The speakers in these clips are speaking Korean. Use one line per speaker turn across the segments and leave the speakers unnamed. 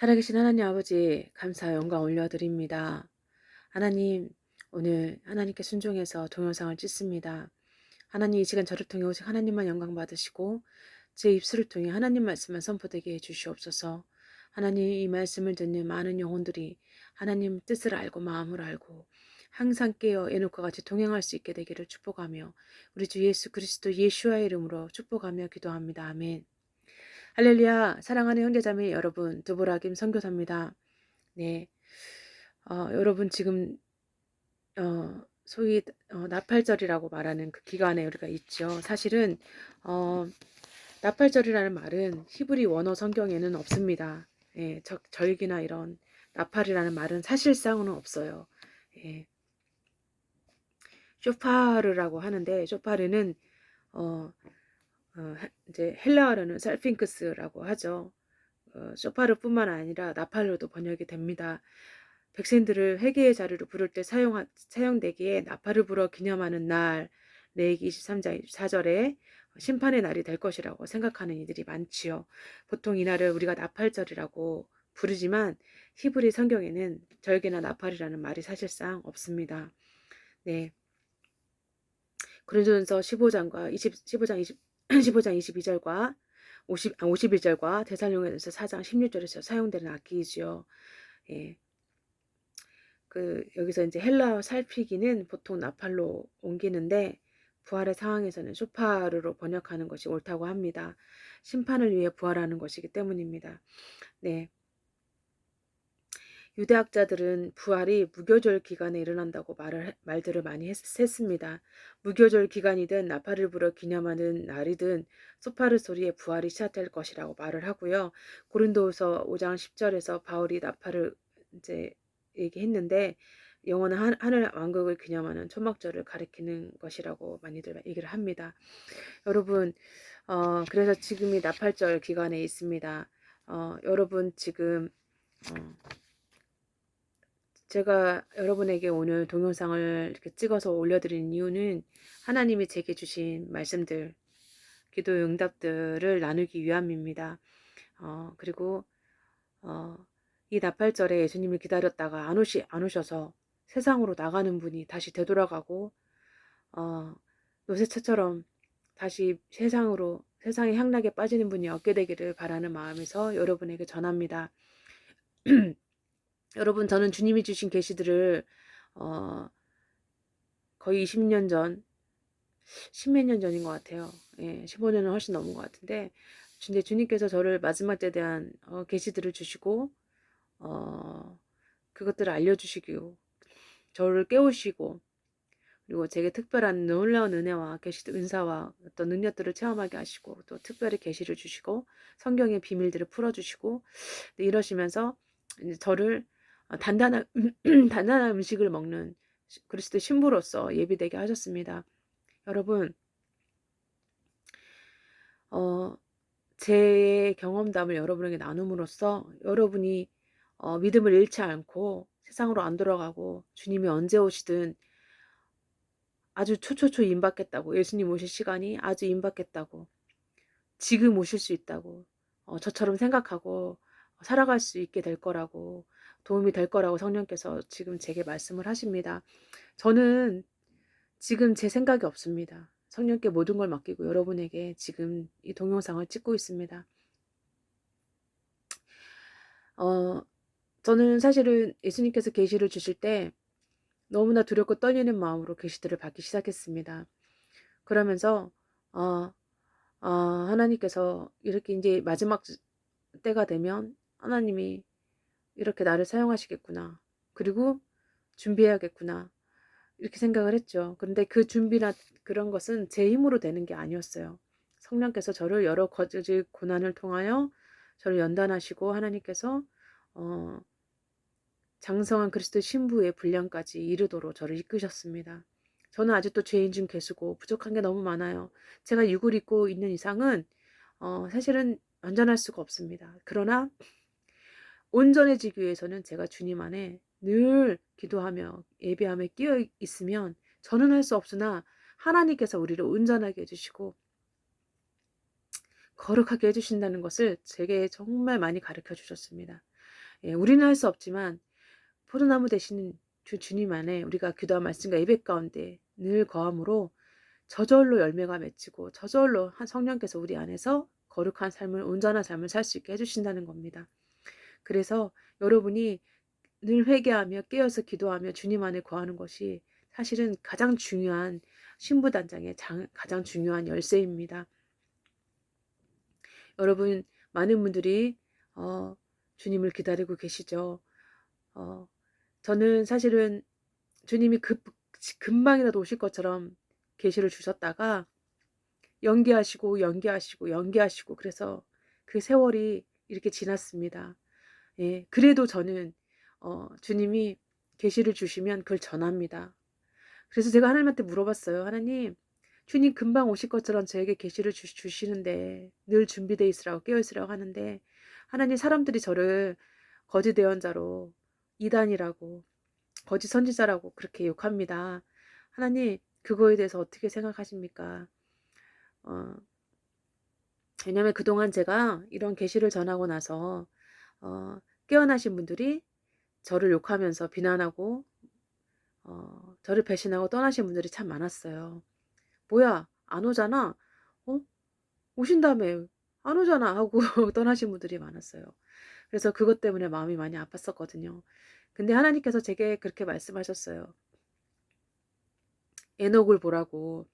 살아계신 하나님 아버지 감사 영광 올려드립니다. 하나님 오늘 하나님께 순종해서 동영상을 찍습니다. 하나님 이 시간 저를 통해 오직 하나님만 영광 받으시고 제 입술을 통해 하나님 말씀만 선포되게 해주시옵소서. 하나님 이 말씀을 듣는 많은 영혼들이 하나님 뜻을 알고 마음을 알고 항상 깨어 에녹과 같이 동행할 수 있게 되기를 축복하며 우리 주 예수 그리스도 예수와의 이름으로 축복하며 기도합니다. 아멘. 할렐루야 사랑하는 형제자매 여러분 두보라김 선교사입니다. 네, 어, 여러분 지금 어, 소위 어, 나팔절이라고 말하는 그 기간에 우리가 있죠. 사실은 어, 나팔절이라는 말은 히브리 원어 성경에는 없습니다. 예, 적, 절기나 이런 나팔이라는 말은 사실상은 없어요. 예. 쇼파르라고 하는데 쇼파르는 어, 어, 이제 헬라어로는 살핑크스라고 하죠. 어, 쇼파르뿐만 아니라 나팔로도 번역이 됩니다. 백성들을 회개의 자리로 부를 때 사용, 사용되기에 나팔을 불어 기념하는 날, 레이기 23장 24절에 심판의 날이 될 것이라고 생각하는 이들이 많지요. 보통 이날을 우리가 나팔절이라고 부르지만 히브리 성경에는 절개나 나팔이라는 말이 사실상 없습니다. 네. 그런전서 15장과 20, 15장 20, 15장 22절과 50, 51절과 대살용에서 4장 16절에서 사용되는 악기이지요. 예. 그 여기서 이제 헬라어 살피기는 보통 나팔로 옮기는데 부활의 상황에서는 쇼파르로 번역하는 것이 옳다고 합니다. 심판을 위해 부활하는 것이기 때문입니다. 네. 유대학자들은 부활이 무교절 기간에 일어난다고 말을, 말들을 많이 했, 습니다 무교절 기간이든 나팔을 불어 기념하는 날이든 소파르 소리에 부활이 시작될 것이라고 말을 하고요. 고린도후서 5장 10절에서 바울이 나팔을 이제 얘기했는데 영원한 하늘 왕국을 기념하는 초막절을 가리키는 것이라고 많이들 얘기를 합니다. 여러분, 어, 그래서 지금이 나팔절 기간에 있습니다. 어, 여러분 지금 어, 제가 여러분에게 오늘 동영상을 이렇게 찍어서 올려드린 이유는 하나님이 제게 주신 말씀들, 기도 응답들을 나누기 위함입니다. 어, 그리고 어, 이 나팔절에 예수님을 기다렸다가 안, 오시, 안 오셔서 세상으로 나가는 분이 다시 되돌아가고 어, 요새처럼 다시 세상으로 세상의 향락에 빠지는 분이 없게 되기를 바라는 마음에서 여러분에게 전합니다. 여러분 저는 주님이 주신 계시들을 어, 거의 20년 전, 10몇 년 전인 것 같아요. 예, 15년은 훨씬 넘은 것 같은데, 근데 주님께서 저를 마지막 때에 대한 어, 계시들을 주시고, 어, 그것들을 알려주시고, 저를 깨우시고, 그리고 제게 특별한 놀라운 은혜와 계시들 은사와 어떤 능력들을 체험하게 하시고, 또 특별히 계시를 주시고, 성경의 비밀들을 풀어주시고, 이러시면서 저를 어, 단단한 단단한 음식을 먹는 그리스도 신부로서 예비되게 하셨습니다. 여러분, 어, 제 경험담을 여러분에게 나눔으로써 여러분이 어, 믿음을 잃지 않고 세상으로 안 돌아가고 주님이 언제 오시든 아주 초초초 임받겠다고 예수님 오실 시간이 아주 임받겠다고 지금 오실 수 있다고 어, 저처럼 생각하고 살아갈 수 있게 될 거라고 도움이 될 거라고 성령께서 지금 제게 말씀을 하십니다. 저는 지금 제 생각이 없습니다. 성령께 모든 걸 맡기고 여러분에게 지금 이 동영상을 찍고 있습니다. 어, 저는 사실은 예수님께서 계시를 주실 때 너무나 두렵고 떨리는 마음으로 계시들을 받기 시작했습니다. 그러면서 어, 어, 하나님께서 이렇게 이제 마지막 때가 되면 하나님이 이렇게 나를 사용하시겠구나. 그리고 준비해야겠구나. 이렇게 생각을 했죠. 그런데 그 준비나 그런 것은 제 힘으로 되는 게 아니었어요. 성령께서 저를 여러 거짓 고난을 통하여 저를 연단하시고 하나님께서 어, 장성한 그리스도 신부의 분량까지 이르도록 저를 이끄셨습니다. 저는 아직도 죄인 중 개수고 부족한 게 너무 많아요. 제가 육을 입고 있는 이상은 어, 사실은 완전할 수가 없습니다. 그러나 온전해지기 위해서는 제가 주님 안에 늘 기도하며 예배하며 끼어 있으면 저는 할 수 없으나 하나님께서 우리를 온전하게 해주시고 거룩하게 해주신다는 것을 제게 정말 많이 가르쳐 주셨습니다. 예, 우리는 할 수 없지만 포도나무 대신 주 주님 안에 우리가 기도한 말씀과 예배 가운데 늘 거함으로 저절로 열매가 맺히고 저절로 한 성령께서 우리 안에서 거룩한 삶을 온전한 삶을 살 수 있게 해주신다는 겁니다. 그래서 여러분이 늘 회개하며 깨어서 기도하며 주님 안에 거하는 것이 사실은 가장 중요한 신부단장의 장, 가장 중요한 열쇠입니다. 여러분 많은 분들이 어, 주님을 기다리고 계시죠. 어, 저는 사실은 주님이 급, 금방이라도 오실 것처럼 계시를 주셨다가 연기하시고 연기하시고 연기하시고 그래서 그 세월이 이렇게 지났습니다. 예, 그래도 저는 어, 주님이 계시를 주시면 그걸 전합니다. 그래서 제가 하나님한테 물어봤어요. 하나님, 주님 금방 오실 것처럼 저에게 계시를 주시는데 늘 준비되어 있으라고 깨어 있으라고 하는데 하나님 사람들이 저를 거짓 대언자로 이단이라고 거짓 선지자라고 그렇게 욕합니다. 하나님 그거에 대해서 어떻게 생각하십니까? 어, 왜냐면 그동안 제가 이런 계시를 전하고 나서 어, 깨어나신 분들이 저를 욕하면서 비난하고 어, 저를 배신하고 떠나신 분들이 참 많았어요. 뭐야 안 오잖아? 어? 오신다며 안 오잖아 하고 떠나신 분들이 많았어요. 그래서 그것 때문에 마음이 많이 아팠었거든요. 근데 하나님께서 제게 그렇게 말씀하셨어요. 에녹을 보라고.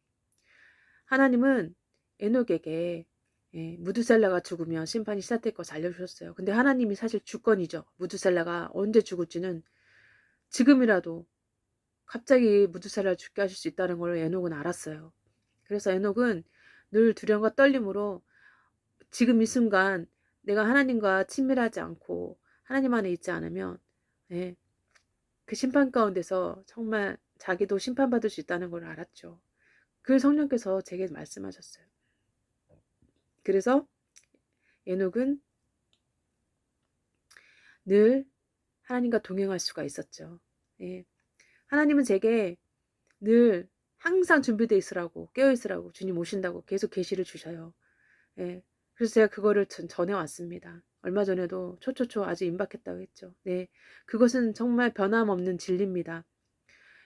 하나님은 에녹에게 예, 무드셀라가 죽으면 심판이 시작될 것을 알려주셨어요. 근데 하나님이 사실 주권이죠. 무드셀라가 언제 죽을지는 지금이라도 갑자기 무드셀라를 죽게 하실 수 있다는 걸 에녹은 알았어요. 그래서 에녹은 늘 두려움과 떨림으로 지금 이 순간 내가 하나님과 친밀하지 않고 하나님 안에 있지 않으면 예, 그 심판 가운데서 정말 자기도 심판받을 수 있다는 걸 알았죠. 그 성령께서 제게 말씀하셨어요. 그래서 에녹은 늘 하나님과 동행할 수가 있었죠. 예. 하나님은 제게 늘 항상 준비되어 있으라고 깨어 있으라고 주님 오신다고 계속 계시를 주셔요. 예. 그래서 제가 그거를 전해 왔습니다. 얼마 전에도 초초초 아주 임박했다고 했죠. 네. 그것은 정말 변함없는 진리입니다.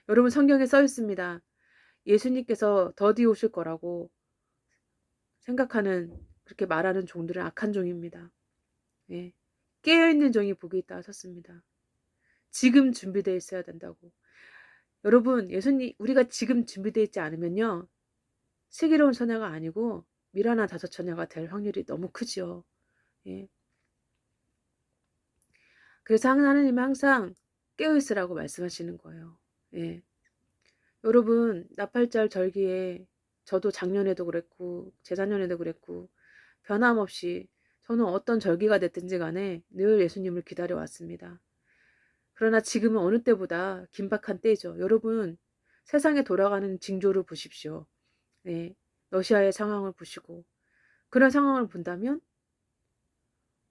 여러분 성경에 써 있습니다. 예수님께서 더디 오실 거라고 생각하는 그렇게 말하는 종들은 악한 종입니다. 예. 깨어있는 종이 복이 있다 하셨습니다. 지금 준비되어 있어야 된다고. 여러분 예수님 우리가 지금 준비되어 있지 않으면요. 슬기로운 처녀가 아니고 미련한 다섯 처녀가 될 확률이 너무 크죠. 예. 그래서 하나님은 항상 깨어있으라고 말씀하시는 거예요. 예. 여러분 나팔절 절기에 저도 작년에도 그랬고 재작년에도 그랬고 변함없이 저는 어떤 절기가 됐든지 간에 늘 예수님을 기다려 왔습니다. 그러나 지금은 어느 때보다 긴박한 때죠. 여러분 세상에 돌아가는 징조를 보십시오. 네, 러시아의 상황을 보시고 그런 상황을 본다면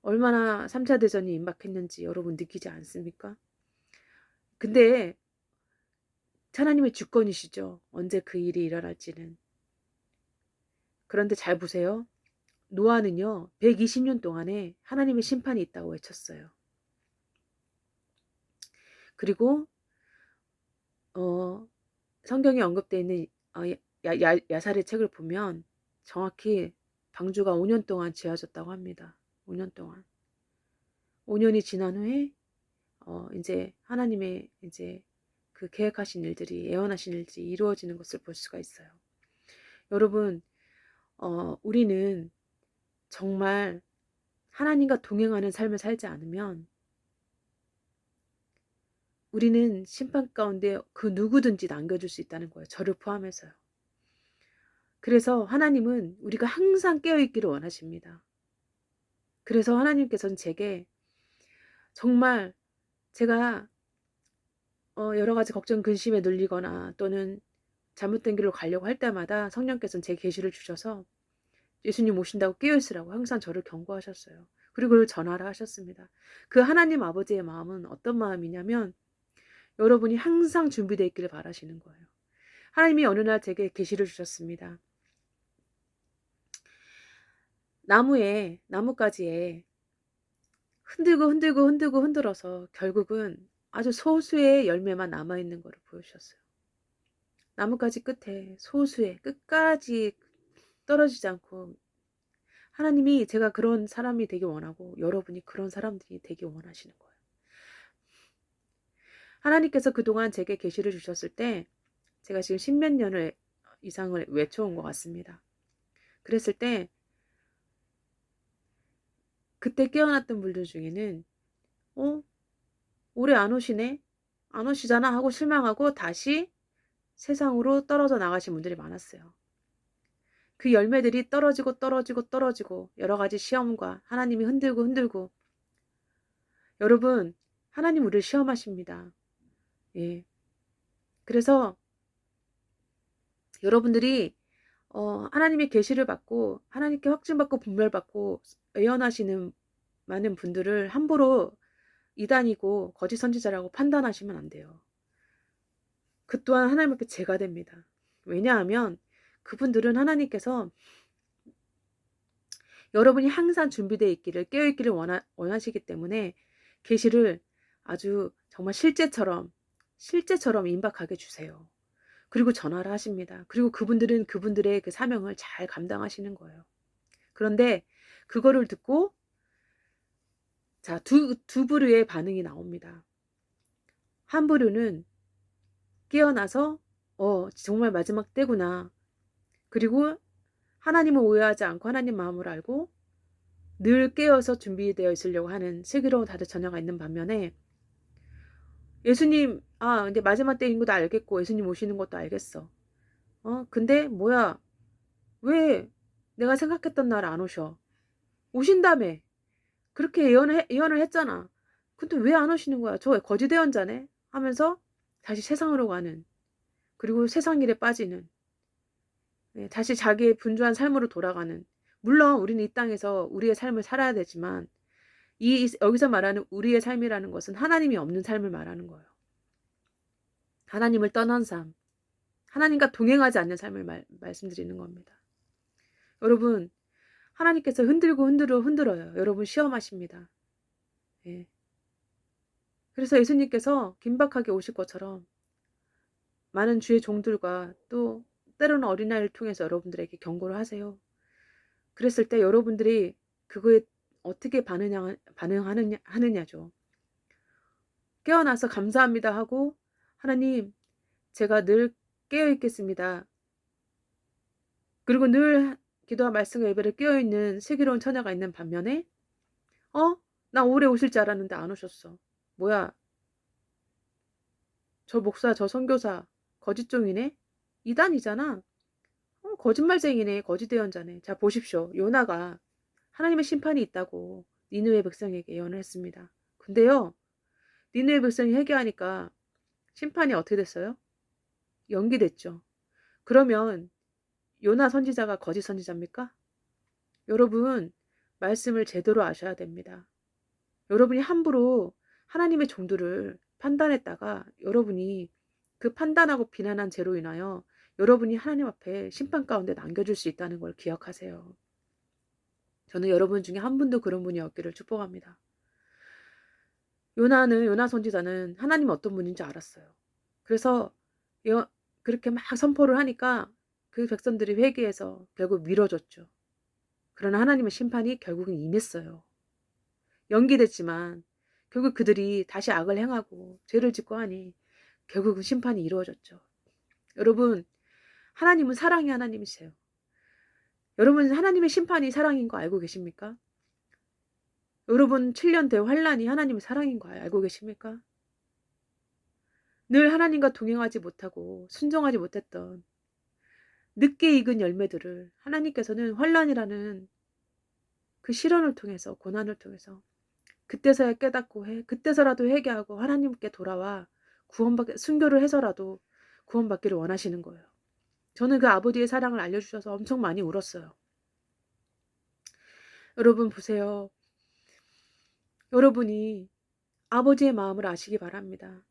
얼마나 3차 대전이 임박했는지 여러분 느끼지 않습니까? 근데 하나님의 주권이시죠. 언제 그 일이 일어날지는. 그런데 잘 보세요. 노아는요, 120년 동안에 하나님의 심판이 있다고 외쳤어요. 그리고, 어, 성경에 언급되어 있는 어, 야, 야, 야살의 책을 보면 정확히 방주가 5년 동안 지어졌다고 합니다. 5년 동안. 5년이 지난 후에, 어, 이제 하나님의 이제 그 계획하신 일들이 예언하신 일들이 이루어지는 것을 볼 수가 있어요. 여러분, 어, 우리는 정말 하나님과 동행하는 삶을 살지 않으면 우리는 심판 가운데 그 누구든지 남겨줄 수 있다는 거예요. 저를 포함해서요. 그래서 하나님은 우리가 항상 깨어있기를 원하십니다. 그래서 하나님께서는 제게 정말 제가 어, 여러 가지 걱정, 근심에 눌리거나 또는 잘못된 길로 가려고 할 때마다 성령께서는 제 계시를 주셔서 예수님 오신다고 깨어있으라고 항상 저를 경고하셨어요. 그리고 전하라 하셨습니다. 그 하나님 아버지의 마음은 어떤 마음이냐면 여러분이 항상 준비되어 있기를 바라시는 거예요. 하나님이 어느 날 제게 계시를 주셨습니다. 나무에 나뭇가지에 흔들고 흔들고 흔들고 흔들어서 결국은 아주 소수의 열매만 남아 있는 거를 보여주셨어요. 나뭇가지 끝에 소수의 끝까지 떨어지지 않고 하나님이 제가 그런 사람이 되기 원하고 여러분이 그런 사람들이 되기 원하시는 거예요. 하나님께서 그동안 제게 계시를 주셨을 때 제가 지금 십몇 년을 이상을 외쳐온 것 같습니다. 그랬을 때 그때 깨어났던 분들 중에는 어? 올해 안 오시네? 안 오시잖아 하고 실망하고 다시 세상으로 떨어져 나가신 분들이 많았어요. 그 열매들이 떨어지고 떨어지고 떨어지고 여러 가지 시험과 하나님이 흔들고 흔들고 여러분 하나님 우리를 시험하십니다. 예. 그래서 여러분들이 어, 하나님의 계시를 받고 하나님께 확증받고 분별받고 예언하시는 많은 분들을 함부로 이단이고 거짓 선지자라고 판단하시면 안 돼요. 그 또한 하나님 앞에 죄가 됩니다. 왜냐하면 그분들은 하나님께서 여러분이 항상 준비되어 있기를 깨어 있기를 원하, 원하시기 때문에 계시를 아주 정말 실제처럼 실제처럼 임박하게 주세요. 그리고 전화를 하십니다. 그리고 그분들은 그분들의 그 사명을 잘 감당하시는 거예요. 그런데 그거를 듣고 자, 두, 두 부류의 반응이 나옵니다. 한 부류는 깨어나서 어, 정말 마지막 때구나. 그리고 하나님을 오해하지 않고 하나님 마음을 알고 늘 깨어서 준비되어 있으려고 하는 슬기로운 다들 전혀가 있는 반면에 예수님, 아, 근데 마지막 때인 것도 알겠고, 예수님 오시는 것도 알겠어. 어, 근데 뭐야, 왜 내가 생각했던 날 안 오셔? 오신다며. 그렇게 예언을, 예언을 했잖아. 근데 왜 안 오시는 거야? 저 거짓 예언자네? 하면서 다시 세상으로 가는. 그리고 세상 일에 빠지는. 네, 다시 자기의 분주한 삶으로 돌아가는. 물론 우리는 이 땅에서 우리의 삶을 살아야 되지만 이 여기서 말하는 우리의 삶이라는 것은 하나님이 없는 삶을 말하는 거예요. 하나님을 떠난 삶, 하나님과 동행하지 않는 삶을 말, 말씀드리는 겁니다. 여러분, 하나님께서 흔들고 흔들어 흔들어요. 여러분 시험하십니다. 예. 그래서 예수님께서 긴박하게 오실 것처럼 많은 주의 종들과 또 때로는 어린아이를 통해서 여러분들에게 경고를 하세요. 그랬을 때 여러분들이 그거에 어떻게 반응하, 반응하느냐, 하느냐죠. 깨어나서 감사합니다 하고 하나님 제가 늘 깨어 있겠습니다. 그리고 늘 기도와 말씀과 예배를 깨어 있는 슬기로운 처녀가 있는 반면에 어? 나 오래 오실 줄 알았는데 안 오셨어. 뭐야? 저 목사, 저 선교사 거짓종이네? 이단이잖아. 어, 거짓말쟁이네, 거짓대언자네. 자 보십시오. 요나가 하나님의 심판이 있다고 니누의 백성에게 예언을 했습니다. 근데요, 니누의 백성이 회개하니까 심판이 어떻게 됐어요? 연기됐죠. 그러면 요나 선지자가 거짓 선지자입니까? 여러분, 말씀을 제대로 아셔야 됩니다. 여러분이 함부로 하나님의 종들을 판단했다가 여러분이 그 판단하고 비난한 죄로 인하여 여러분이 하나님 앞에 심판 가운데 남겨줄 수 있다는 걸 기억하세요. 저는 여러분 중에 한 분도 그런 분이 없기를 축복합니다. 요나는 요나 선지자는 하나님 어떤 분인지 알았어요. 그래서 그렇게 막 선포를 하니까 그 백성들이 회개해서 결국 미뤄졌죠. 그러나 하나님의 심판이 결국은 임했어요. 연기됐지만 결국 그들이 다시 악을 행하고 죄를 짓고 하니 결국은 심판이 이루어졌죠. 여러분, 하나님은 사랑의 하나님이세요. 여러분 하나님의 심판이 사랑인 거 알고 계십니까? 여러분 7년 대환란이 하나님의 사랑인 거 알고 계십니까? 늘 하나님과 동행하지 못하고 순종하지 못했던 늦게 익은 열매들을 하나님께서는 환란이라는 그 시련을 통해서 고난을 통해서 그때서야 깨닫고 해 그때서라도 회개하고 하나님께 돌아와 구원받 순교를 해서라도 구원받기를 원하시는 거예요. 저는 그 아버지의 사랑을 알려주셔서 엄청 많이 울었어요. 여러분 보세요. 여러분이 아버지의 마음을 아시기 바랍니다.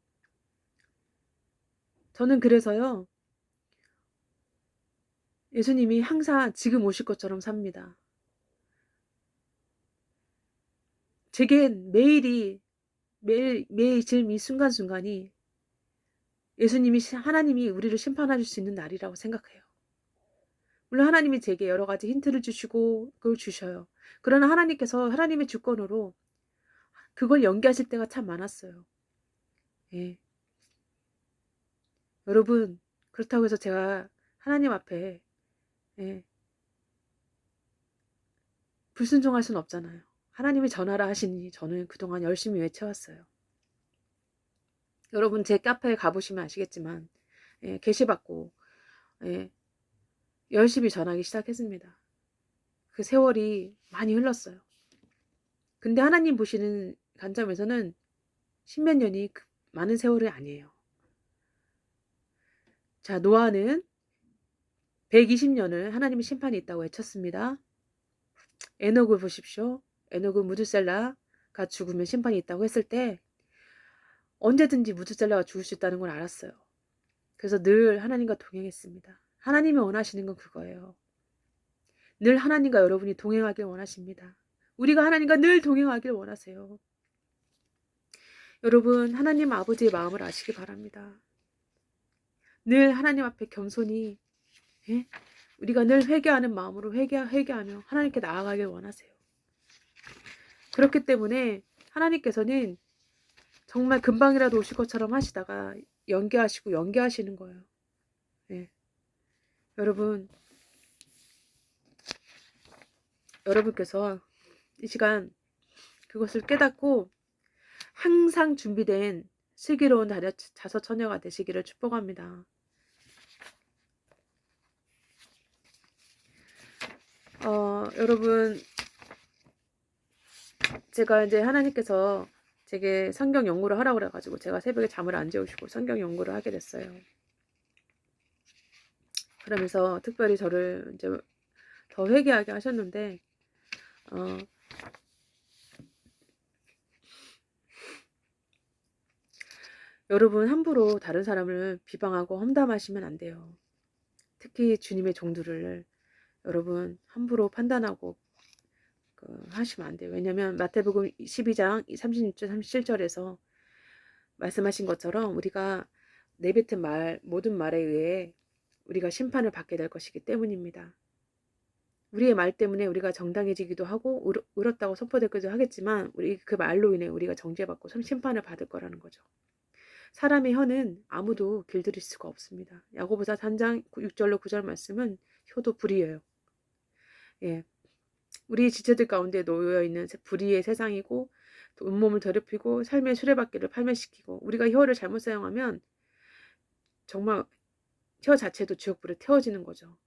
저는 그래서요. 예수님이 항상 지금 오실 것처럼 삽니다. 제겐 매일이 매일 매일 지금 이 순간순간이 예수님이 하나님이 우리를 심판하실 수 있는 날이라고 생각해요. 물론 하나님이 제게 여러 가지 힌트를 주시고 그걸 주셔요. 그러나 하나님께서 하나님의 주권으로 그걸 연기하실 때가 참 많았어요. 예. 여러분 그렇다고 해서 제가 하나님 앞에 예. 불순종할 수는 없잖아요. 하나님이 전하라 하시니 저는 그동안 열심히 외쳐왔어요. 여러분 제 카페에 가보시면 아시겠지만 예, 게시받고 예, 열심히 전하기 시작했습니다. 그 세월이 많이 흘렀어요. 근데 하나님 보시는 관점에서는 십몇 년이 그 많은 세월이 아니에요. 자, 노아는 120년을 하나님의 심판이 있다고 외쳤습니다. 에녹을 보십시오. 에녹은 무드셀라가 죽으면 심판이 있다고 했을 때 언제든지 무드셀라가 죽을 수 있다는 걸 알았어요. 그래서 늘 하나님과 동행했습니다. 하나님이 원하시는 건 그거예요. 늘 하나님과 여러분이 동행하길 원하십니다. 우리가 하나님과 늘 동행하길 원하세요. 여러분, 하나님 아버지의 마음을 아시기 바랍니다. 늘 하나님 앞에 겸손히, 예? 우리가 늘 회개하는 마음으로 회개, 회개하며 하나님께 나아가길 원하세요. 그렇기 때문에 하나님께서는 정말 금방이라도 오실 것처럼 하시다가 연기하시고 연기하시는 거예요. 예. 여러분, 여러분께서 이 시간 그것을 깨닫고 항상 준비된 슬기로운 자서 처녀가 되시기를 축복합니다. 어, 여러분, 제가 이제 하나님께서 제게 성경 연구를 하라고 그래가지고 제가 새벽에 잠을 안 재우시고 성경 연구를 하게 됐어요. 그러면서 특별히 저를 이제 더 회개하게 하셨는데, 어, 여러분 함부로 다른 사람을 비방하고 험담하시면 안 돼요. 특히 주님의 종들을 여러분 함부로 판단하고 그 하시면 안 돼요. 왜냐하면 마태복음 12장 36절 37절에서 말씀하신 것처럼 우리가 내뱉은 말 모든 말에 의해 우리가 심판을 받게 될 것이기 때문입니다. 우리의 말 때문에 우리가 정당해지기도 하고 울었다고 선포되기도 하겠지만 우리 그 말로 인해 우리가 정죄받고 심판을 받을 거라는 거죠. 사람의 혀는 아무도 길들일 수가 없습니다. 야고보사 3장 6절로 9절 말씀은 효도 불이에요. 예. 우리 지체들 가운데 놓여 있는 불의의 세상이고 또 온몸을 더럽히고 삶의 수레바퀴를 팔매시키고 우리가 혀를 잘못 사용하면 정말 혀 자체도 지옥불에 태워지는 거죠.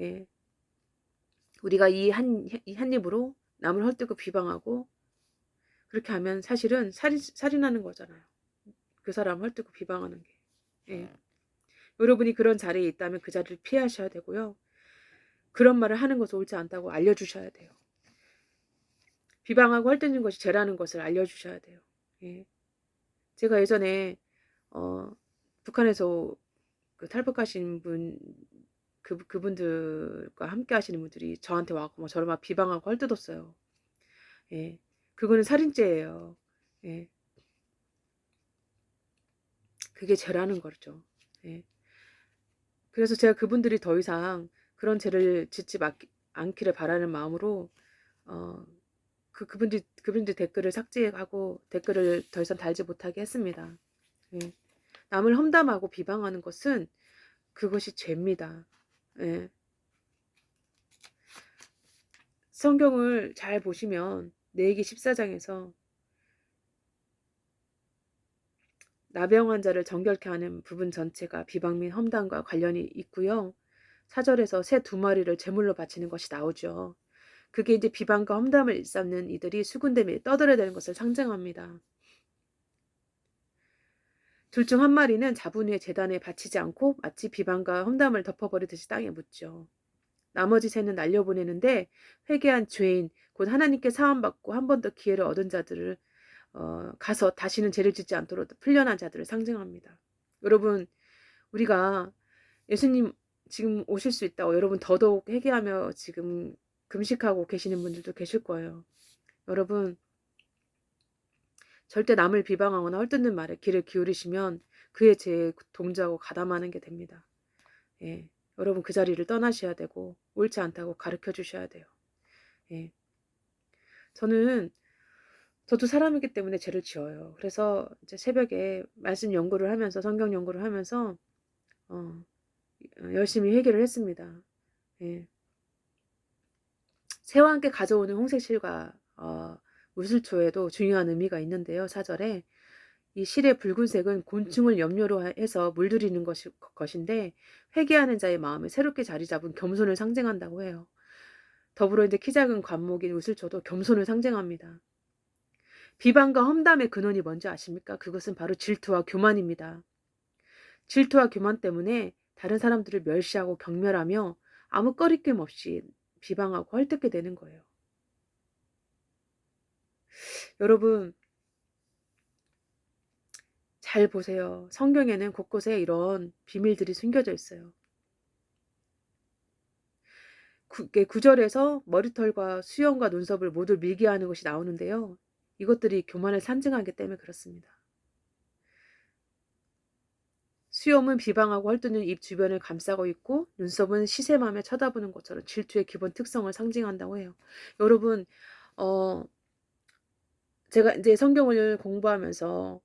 예. 우리가 이 한, 이한 입으로 남을 헐뜯고 비방하고 그렇게 하면 사실은 살인, 살인하는 거잖아요. 그 사람 헐뜯고 비방하는 게. 예. 여러분이 그런 자리에 있다면 그 자리를 피하셔야 되고요. 그런 말을 하는 것은 옳지 않다고 알려주셔야 돼요. 비방하고 헐뜯는 것이 죄라는 것을 알려주셔야 돼요. 예. 제가 예전에 어, 북한에서 그 탈북하신 분, 그, 그분들과 함께 하시는 분들이 저한테 와서 막 저를 막 비방하고 헐뜯었어요. 예. 그거는 살인죄예요. 예. 그게 죄라는 거죠. 예. 그래서 제가 그분들이 더 이상 그런 죄를 짓지 않기를 바라는 마음으로 어, 그 그분들 그분들 댓글을 삭제하고 댓글을 더 이상 달지 못하게 했습니다. 예. 남을 험담하고 비방하는 것은 그것이 죄입니다. 예. 성경을 잘 보시면 내기 14장에서 나병 환자를 정결케 하는 부분 전체가 비방 및 험담과 관련이 있고요. 사절에서 새 두 마리를 제물로 바치는 것이 나오죠. 그게 이제 비방과 험담을 일삼는 이들이 수군대에 떠들어대는 것을 상징합니다. 둘 중 한 마리는 자분 후에 재단에 바치지 않고 마치 비방과 험담을 덮어버리듯이 땅에 묻죠. 나머지 새는 날려보내는데 회개한 죄인 곧 하나님께 사함받고 한 번 더 기회를 얻은 자들을 어, 가서 다시는 죄를 짓지 않도록 풀려난 자들을 상징합니다. 여러분 우리가 예수님 지금 오실 수 있다고 여러분 더더욱 회개하며 지금 금식하고 계시는 분들도 계실 거예요. 여러분 절대 남을 비방하거나 헐뜯는 말에 귀를 기울이시면 그에 제 동조하고 가담하는 게 됩니다. 예. 여러분 그 자리를 떠나셔야 되고 옳지 않다고 가르쳐 주셔야 돼요. 예. 저는 저도 사람이기 때문에 죄를 지어요. 그래서 이제 새벽에 말씀 연구를 하면서 성경 연구를 하면서 어, 열심히 회개를 했습니다. 예. 새와 함께 가져오는 홍색실과 어, 무술초에도 중요한 의미가 있는데요. 사절에 이 실의 붉은색은 곤충을 염료로 해서 물들이는 것이, 것인데 회개하는 자의 마음에 새롭게 자리 잡은 겸손을 상징한다고 해요. 더불어 이제 키 작은 관목인 우슬초도 겸손을 상징합니다. 비방과 험담의 근원이 뭔지 아십니까? 그것은 바로 질투와 교만입니다. 질투와 교만 때문에 다른 사람들을 멸시하고 경멸하며 아무 꺼리낌 없이 비방하고 헐뜯게 되는 거예요. 여러분, 잘 보세요. 성경에는 곳곳에 이런 비밀들이 숨겨져 있어요. 구, 9절에서 머리털과 수염과 눈썹을 모두 밀게 하는 것이 나오는데요. 이것들이 교만을 상징하기 때문에 그렇습니다. 수염은 비방하고 헐뜯는 입 주변을 감싸고 있고 눈썹은 시샘하며 쳐다보는 것처럼 질투의 기본 특성을 상징한다고 해요. 여러분, 어, 제가 이제 성경을 공부하면서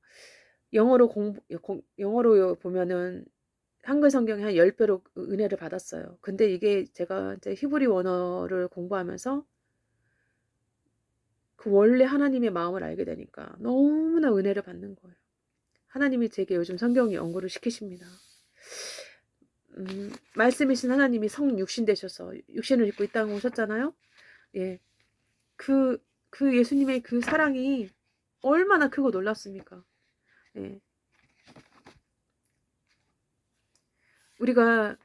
영어로 공부, 영어로 보면은 한글 성경에 한 10배로 은혜를 받았어요. 근데 이게 제가 이제 히브리 원어를 공부하면서 그 원래 하나님의 마음을 알게 되니까 너무나 은혜를 받는 거예요. 하나님이 제게 요즘 성경 연구를 시키십니다. 음, 말씀이신 하나님이 성 육신 되셔서 육신을 입고 이 땅에 오셨잖아요. 예. 그, 그 예수님의 그 사랑이 얼마나 크고 놀랍습니까? 예. 우리가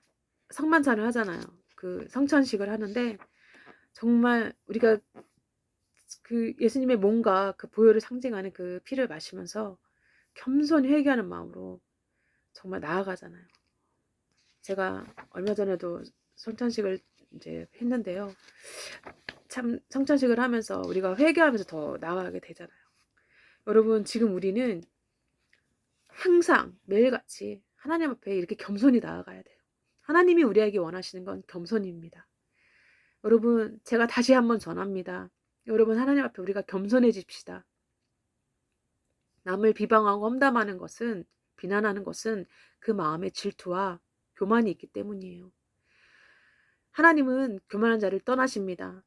성만찬을 하잖아요. 그 성찬식을 하는데 정말 우리가 그 예수님의 몸과 그 보혈을 상징하는 그 피를 마시면서 겸손히 회개하는 마음으로 정말 나아가잖아요. 제가 얼마 전에도 성찬식을 이제 했는데요. 참 성찬식을 하면서 우리가 회개하면서 더 나아가게 되잖아요. 여러분 지금 우리는 항상 매일같이 하나님 앞에 이렇게 겸손히 나아가야 돼요. 하나님이 우리에게 원하시는 건 겸손입니다. 여러분 제가 다시 한번 전합니다. 여러분 하나님 앞에 우리가 겸손해집시다. 남을 비방하고 험담하는 것은 비난하는 것은 그 마음의 질투와 교만이 있기 때문이에요. 하나님은 교만한 자를 떠나십니다.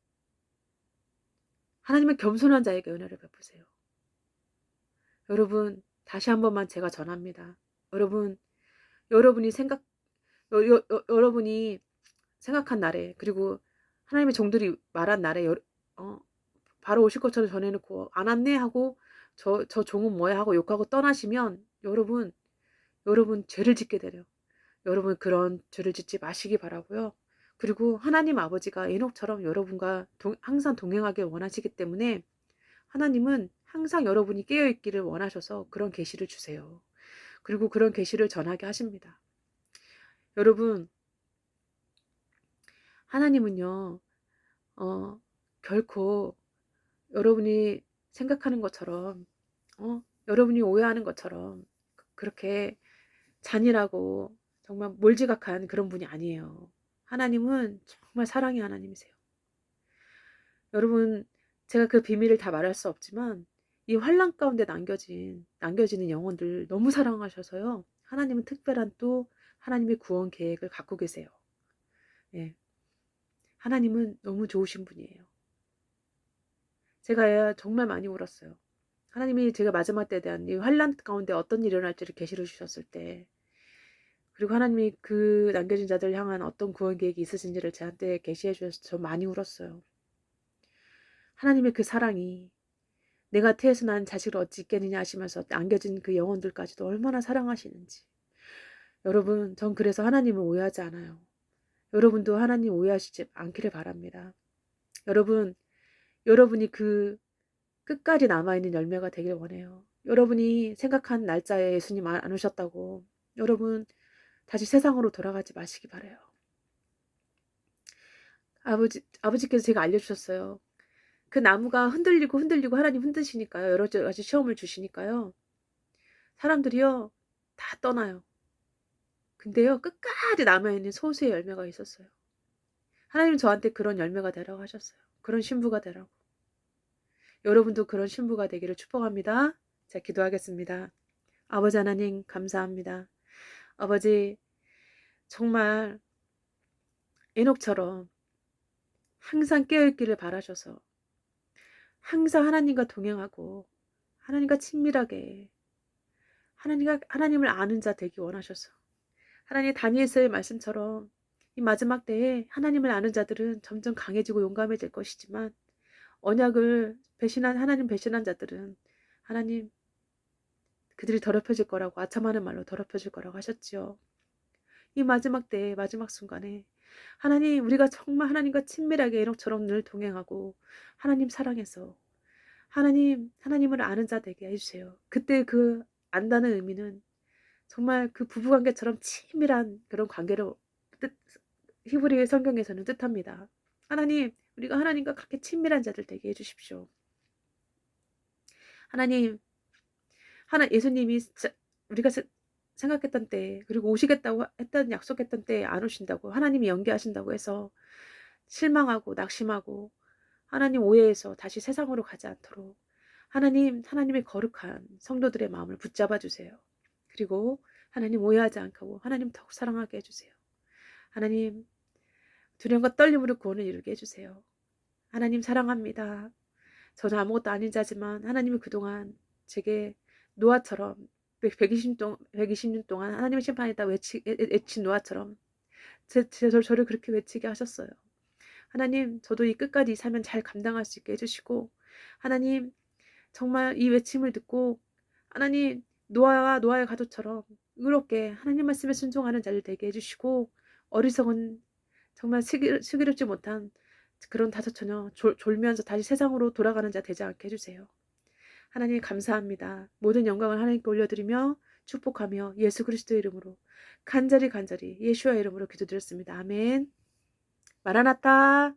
하나님은 겸손한 자에게 은혜를 베푸세요. 여러분 다시 한 번만 제가 전합니다. 여러분 여러분이 생각 여, 여, 여, 여러분이 생각한 날에 그리고 하나님의 종들이 말한 날에 여, 어, 바로 오실 것처럼 전해놓고 안 왔네 하고 저, 저 종은 뭐야 하고 욕하고 떠나시면 여러분, 여러분 죄를 짓게 되려 여러분 그런 죄를 짓지 마시기 바라고요. 그리고 하나님 아버지가 에녹처럼 여러분과 동, 항상 동행하길 원하시기 때문에 하나님은 항상 여러분이 깨어 있기를 원하셔서 그런 계시를 주세요. 그리고 그런 계시를 전하게 하십니다. 여러분 하나님은요. 어, 결코 여러분이 생각하는 것처럼 어, 여러분이 오해하는 것처럼 그렇게 잔인하고 정말 몰지각한 그런 분이 아니에요. 하나님은 정말 사랑의 하나님이세요. 여러분 제가 그 비밀을 다 말할 수 없지만 이 환란 가운데 남겨진 남겨지는 영혼들 너무 사랑하셔서요. 하나님은 특별한 또 하나님의 구원 계획을 갖고 계세요. 예. 하나님은 너무 좋으신 분이에요. 제가 정말 많이 울었어요. 하나님이 제가 마지막 때에 대한 이 환란 가운데 어떤 일이 일어날지를 계시를 주셨을 때 그리고 하나님이 그 남겨진 자들 향한 어떤 구원 계획이 있으신지를 저한테 계시해 주셔서 저 많이 울었어요. 하나님의 그 사랑이 내가 태에서 난 자식을 어찌 있겠느냐 하시면서 남겨진 그 영혼들까지도 얼마나 사랑하시는지. 여러분, 전 그래서 하나님을 오해하지 않아요. 여러분도 하나님 오해하시지 않기를 바랍니다. 여러분, 여러분이 그 끝까지 남아있는 열매가 되길 원해요. 여러분이 생각한 날짜에 예수님 안 오셨다고 여러분 다시 세상으로 돌아가지 마시기 바래요. 아버지 아버지께서 제가 알려주셨어요. 그 나무가 흔들리고 흔들리고 하나님 흔드시니까요. 여러 가지 시험을 주시니까요. 사람들이요. 다 떠나요. 근데요. 끝까지 남아있는 소수의 열매가 있었어요. 하나님 저한테 그런 열매가 되라고 하셨어요. 그런 신부가 되라고. 여러분도 그런 신부가 되기를 축복합니다. 자, 기도하겠습니다. 아버지 하나님 감사합니다. 아버지 정말 에녹처럼 항상 깨어있기를 바라셔서 항상 하나님과 동행하고 하나님과 친밀하게 하나님과 하나님을 아는 자 되기 원하셔서 하나님 다니엘서의 말씀처럼 이 마지막 때에 하나님을 아는 자들은 점점 강해지고 용감해질 것이지만 언약을 배신한 하나님 배신한 자들은 하나님 그들이 더럽혀질 거라고 아참하는 말로 더럽혀질 거라고 하셨지요. 이 마지막 때에 마지막 순간에 하나님 우리가 정말 하나님과 친밀하게 에녹처럼 늘 동행하고 하나님 사랑해서 하나님 하나님을 아는 자 되게 해주세요. 그때 그 안다는 의미는 정말 그 부부관계처럼 친밀한 그런 관계로 뜻 히브리 성경에서는 뜻합니다. 하나님 우리가 하나님과 그렇게 친밀한 자들 되게 해주십시오. 하나님 하나 예수님이 우리가 생각했던 때 그리고 오시겠다고 했던 약속했던 때에 안 오신다고 하나님이 연기하신다고 해서 실망하고 낙심하고 하나님 오해해서 다시 세상으로 가지 않도록 하나님 하나님의 거룩한 성도들의 마음을 붙잡아 주세요. 그리고 하나님 오해하지 않고 하나님 더욱 사랑하게 해주세요. 하나님 두려움과 떨림으로 구원을 이루게 해주세요. 하나님 사랑합니다. 저는 아무것도 아닌 자지만 하나님이 그동안 제게 노아처럼 120년, 동안, 120년 동안 하나님의 심판이다 외치, 외친 노아처럼 제, 제, 저를 그렇게 외치게 하셨어요. 하나님 저도 이 끝까지 살면 잘 감당할 수 있게 해주시고 하나님 정말 이 외침을 듣고 하나님 노아와 노아의 가족처럼 의롭게 하나님 말씀에 순종하는 자를 되게 해주시고 어리석은 정말 슬기, 슬기롭지 못한 그런 다섯 처녀 졸, 졸면서 다시 세상으로 돌아가는 자 되지 않게 해주세요. 하나님 감사합니다. 모든 영광을 하나님께 올려드리며 축복하며 예수 그리스도의 이름으로 간절히 간절히 예수와 이름으로 기도드렸습니다. 아멘. 마라나타.